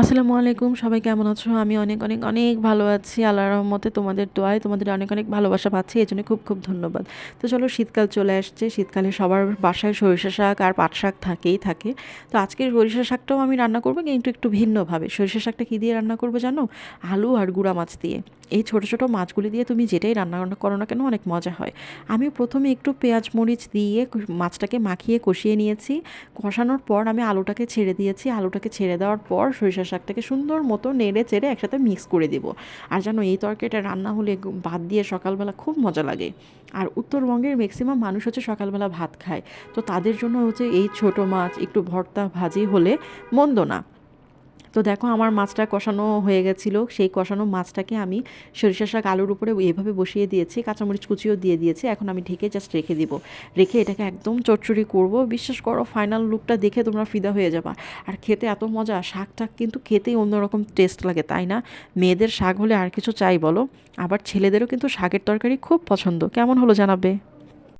আসসালামু আলাইকুম, সবাই কেমন আছো? আমি অনেক অনেক অনেক ভালো আছি। আল্লাহর রহমতে তোমাদের দোয়ায় তোমাদের অনেক অনেক ভালোবাসা পাচ্ছি এই জন্য খুব খুব ধন্যবাদ। তো চলো শীতকাল চলে আসছে। শীতকালে সবার বাসায় সরিষা শাক আর পাট শাক থাকেই, থাকে। তো আজকের সরিষা শাকটাও আমি রান্না করব, কিন্তু একটু ভিন্নভাবে। সরিষা শাকটা কী দিয়ে রান্না করব জানো? আলু আর গুঁড়া মাছ দিয়ে। এই ছোটো ছোটো মাছগুলি দিয়ে তুমি যেটাই রান্না করো না কেন, অনেক মজা হয়। আমি প্রথমে একটু পেঁয়াজ মরিচ দিয়ে মাছটাকে মাখিয়ে কষিয়ে নিয়েছি। কষানোর পর আমি আলুটাকে ছেড়ে দিয়েছি। আলুটাকে ছেড়ে দেওয়ার পর সরিষা শাকটাকে সুন্দর মতো নেড়ে চেড়ে একসাথে মিক্স করে দেবো। আর যেন এই তরকারিটা রান্না হলে ভাত দিয়ে সকালবেলা খুব মজা লাগে। আর উত্তরবঙ্গের ম্যাক্সিমাম মানুষ হচ্ছে সকালবেলা ভাত খায়। তো তাদের জন্য হচ্ছে এই ছোট মাছ, একটু ভর্তা ভাজি হলে মন্দ না। তো দেখো আমার মাছটা কষানো হয়ে গেছিল। সেই কষানো মাছটাকে আমি সরিষা শাক, আলুর উপরে এভাবে বসিয়ে দিয়েছি, কাঁচামরিচ কুচিও দিয়ে দিয়েছি। এখন আমি ঢেকে জাস্ট রেখে দিব। রেখে এটাকে একদম চটচড়ি করব। বিশ্বাস করো ফাইনাল লুকটা দেখে তোমরা ফিদা হয়ে যাবা। আর খেতে এত মজা, শাকটা কিন্তু খেতেই অন্যরকম টেস্ট লাগে, তাই না? মেয়েদের শাক হলে আর কিছু চাই বলো। আবার ছেলেদেরও কিন্তু শাকের তরকারি খুব পছন্দ। কেমন হলো জানাবে?